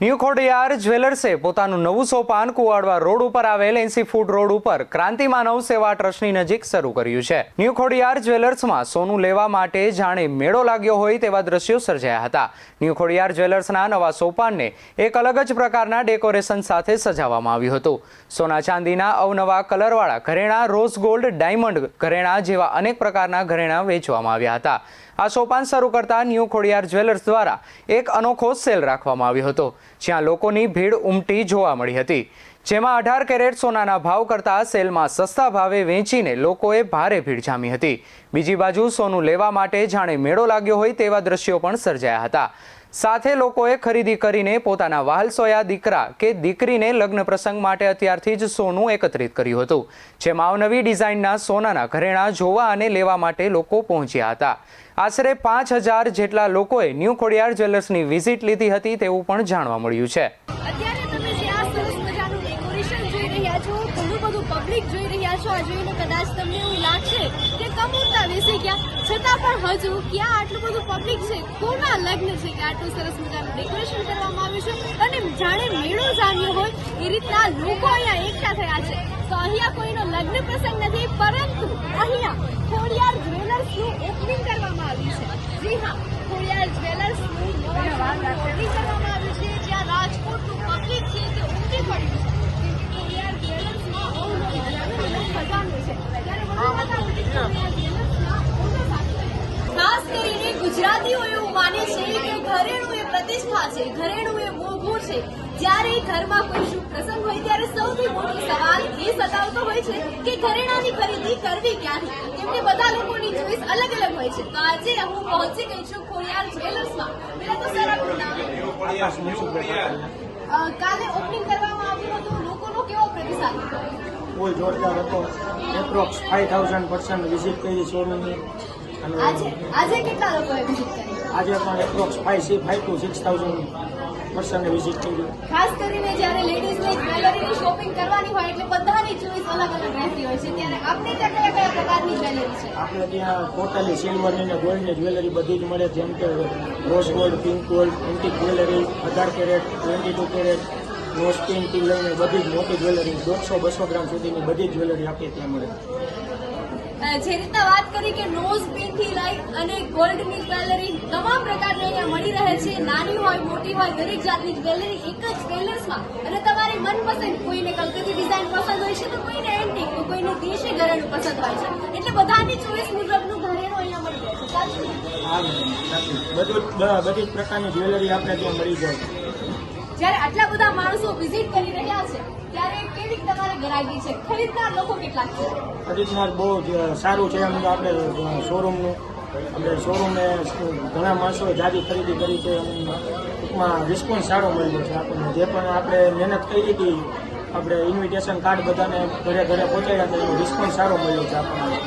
New Khodiyar જ્વેલર્સે પોતાનું નવું સોપાન Kuvadva road ઉપર આવેલ એસી ફૂડ રોડ ઉપર ક્રાંતિ માનવ સેવા ટ્રસ્ટની નજીક શરૂ કર્યું છે. ન્યૂ ખોડિયાર જ્વેલર્સમાં સોનું લેવા માટે જાણે મેળો લાગ્યો હોય તેવા દ્રશ્યો સર્જાયા હતા. ન્યૂ ખોડિયાર જ્વેલર્સના નવા સોપાનને એક અલગ જ પ્રકારના ડેકોરેશન સાથે સજાવવામાં આવ્યું હતું. સોના ચાંદીના અવનવા કલરવાળા ઘરેણાં, રોઝ ગોલ્ડ, ડાયમંડ ઘરેણાં જેવા અનેક પ્રકારના ઘરેણાં વેચવામાં આવ્યા હતા. આ સોપાન શરૂ કરતા ન્યૂ ખોડિયાર જ્વેલર્સ દ્વારા એક અનોખો સેલ રાખવામાં આવ્યો હતો, જ્યાં લોકોની ભીડ ઉમટી જોવા મળી હતી. જેમાં અઢાર કેરેટ સોનાના ભાવ કરતાં સેલમાં સસ્તા ભાવે વેચીને લોકોએ ભારે ભીડ જામી હતી. બીજી બાજુ સોનું લેવા માટે જાણે મેળો લાગ્યો હોય તેવા દ્રશ્યો પણ સર્જાયા હતા. સાથે લોકોએ ખરીદી કરીને પોતાના વહાલસોયા દીકરા કે દીકરીને લગ્ન પ્રસંગ માટે અત્યારથી જ સોનું એકત્રિત કર્યું હતું, જેમાં અવનવી ડિઝાઇનના સોનાના ઘરેણાં જોવા અને લેવા માટે લોકો પહોંચ્યા હતા. આશરે પાંચ હજાર જેટલા લોકોએ ન્યૂ ખોડિયાર જ્વેલર્સની વિઝિટ લીધી હતી તેવું પણ જાણવા મળ્યું છે અત્યારે તમે જે આ સરસ મજાનું ડેકોરેશન જોઈ રહ્યા છો? ઘણું બધું પબ્લિક જોઈ રહ્યા છો. આ જોઈને કદાચ તમને એવું લાગશે કે કમ ઉડતા બેસી ગયા છતાં પણ હજુ ક્યાં આટલું બધું પબ્લિક છે? કોના લગ્ન છે કે આટલું સરસ મજાનું ડેકોરેશન કરવામાં આવ્યું છે? અને જાણે મેળો જામ્યો હોય એ રીતના લોકો અહીંયા એકઠા થયા છે. તો અહીંયા કોઈનો લગ્ન પ્રસંગ નથી, પરંતુ અહીંયા ખોડિયાર જ્વેલર્સનું ઓપનિંગ કરવામાં આવ્યું છે. જી હા, ખોડિયાર જ્વેલર્સનું ઓપનિંગ કરવામાં આવ્યું છે જ્યાં રાજકોટનું પબ્લિક છે તે ઉમટી પડ્યું છે ખોડિયાર જ્વેલર્સમાં અવનવી અવનવી ખજાનો છે ત્યારે વધુ બધા ઉમટી ખોડિયાર જ્વેલર્સના ઓનર સાથે ખાસ કરીને ગુજરાતીઓ એવું માને છે કે ઘરેણું એ પ્રતિષ્ઠા છે, ઘરેણું એ મોભું છે. જ્યારે ઘરમાં કોઈ શુભ પ્રસંગ હોય ત્યારે સૌથી મોટો સવાલ એ સતાવતો હોય છે કે ઘરેણાની ખરીદી કરવી ક્યાંથી? કેમ બધા લોકોની ચોઈસ અલગ અલગ હોય છે. તો આજે હું પહોંચી ગઈ છું ખોડિયાર જ્વેલર્સમાં પેલા તો સર કાલે ઓપનિંગ કરવામાં આવ્યું હતું. લોકોનો કેવો પ્રતિસાદ? બહુ જોરદાર હતો. Approx five thousand percent visit કરી શોરૂમની આજે આજે કેટલા લોકોએ વિઝિટ કરી? આજે પણ approx five C five two six thousand percent visit કરી ખાસ કરીને જ્યારે લેડીઝને જ્વેલરીની શોપિંગ કરવાની હોય એટલે બધાની ચોઈસ અલગ અલગ રહેતી હોય છે. ત્યારે આપણે ત્યાં કયા કયા પ્રકારની જ્વેલરી છે? આપણે ત્યાં ટોટલી સિલ્વરની ને ગોલ્ડની જ્વેલરી બધી જ મળે. જેમ કે rose gold pink gold antique jewellery અઢાર કેરેટ ટ્વેન્ટી ટુ કેરેટ નો સ્પિનથી લઈને બધી જ મોટી જ્વેલરી દોઢસો બસો ગ્રામ સુધીની બધી જ જ્વેલરી આપીએ ત્યાં મળે. જે રીતના વાત કરી કે નોઝ પિનથી લઈ અને ગોલ્ડની જ્વેલરી તમામ પ્રકારની અહીંયા મળી રહે છે. નાની હોય, મોટી હોય, દરેક જાતની જ્વેલરી એક જ જ્વેલર્સમાં અને તમારી મનપસંદ કોઈને કલકત્તી ડિઝાઇન પસંદ હોય છે તો કોઈને એન્ટિક તો કોઈને દેશી ઘરેણું પસંદ હોય છે. એટલે બધાની ચોઈસ મુજબનું ઘરેણું અહીંયા મળી રહે છે. બધું બધી પ્રકારની જ્વેલરી આપણે ત્યાં મળી જાય. જ્યારે આટલા બધા માણસો વિઝિટ કરી રહ્યા છે ત્યારે કેવી તમારે ગરાગી છે? ખરીદનાર લોકો કેટલાક છે? ખરીદનાર બહુ જ સારું છે. એમ આપણે શોરૂમનું આપણે શોરૂમે ઘણા માણસોએ જાજી ખરીદી કરી છે. ટૂંકમાં રિસ્પોન્સ સારો મળ્યો છે આપણને. જે પણ આપણે મહેનત કરી હતી આપણે ઇન્વિટેશન કાર્ડ બધાને ઘરે ઘરે પહોંચાડ્યા હતા એનો રિસ્પોન્સ સારો મળ્યો છે આપણને.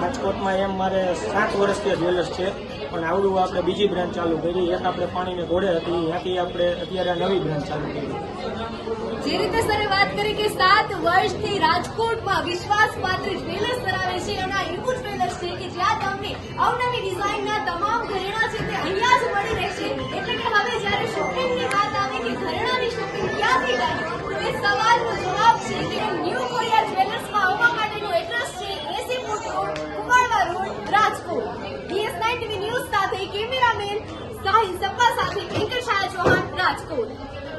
રાજકોટમાં એમ મારે સાત વર્ષથી જ્વેલર્સ છે. પણ આવડું આપણે બીજી બ્રાન્ચ ચાલુ કરી. એક આપણે પાણીને ઘોડે હતી, ત્યાંથી આપણે અત્યારે નવી બ્રાન્ચ ચાલુ કરી. જે રીતે સરે વાત કરી કે સાત વર્ષથી રાજકોટમાં વિશ્વાસપાત્ર જ્વેલર્સ ધરાવે છે આ એવું જ્વેલર્સ છે કે જ્યાં તમને અવનવી ડિઝાઇનના તમામ ઘરેણા છે તે અહીંયા જ મળી રહેશે. એટલે કે હવે જ્યારે શોપિંગની વાત આવે કે ઘરેણાની શોપિંગ ક્યાંથી કરવી તો એ સવાલનો જવાબ છે કે ન્યૂ સાહિલ સપ્પા સાથે વેંકટ શાહ ચૌહાણ રાજકોટ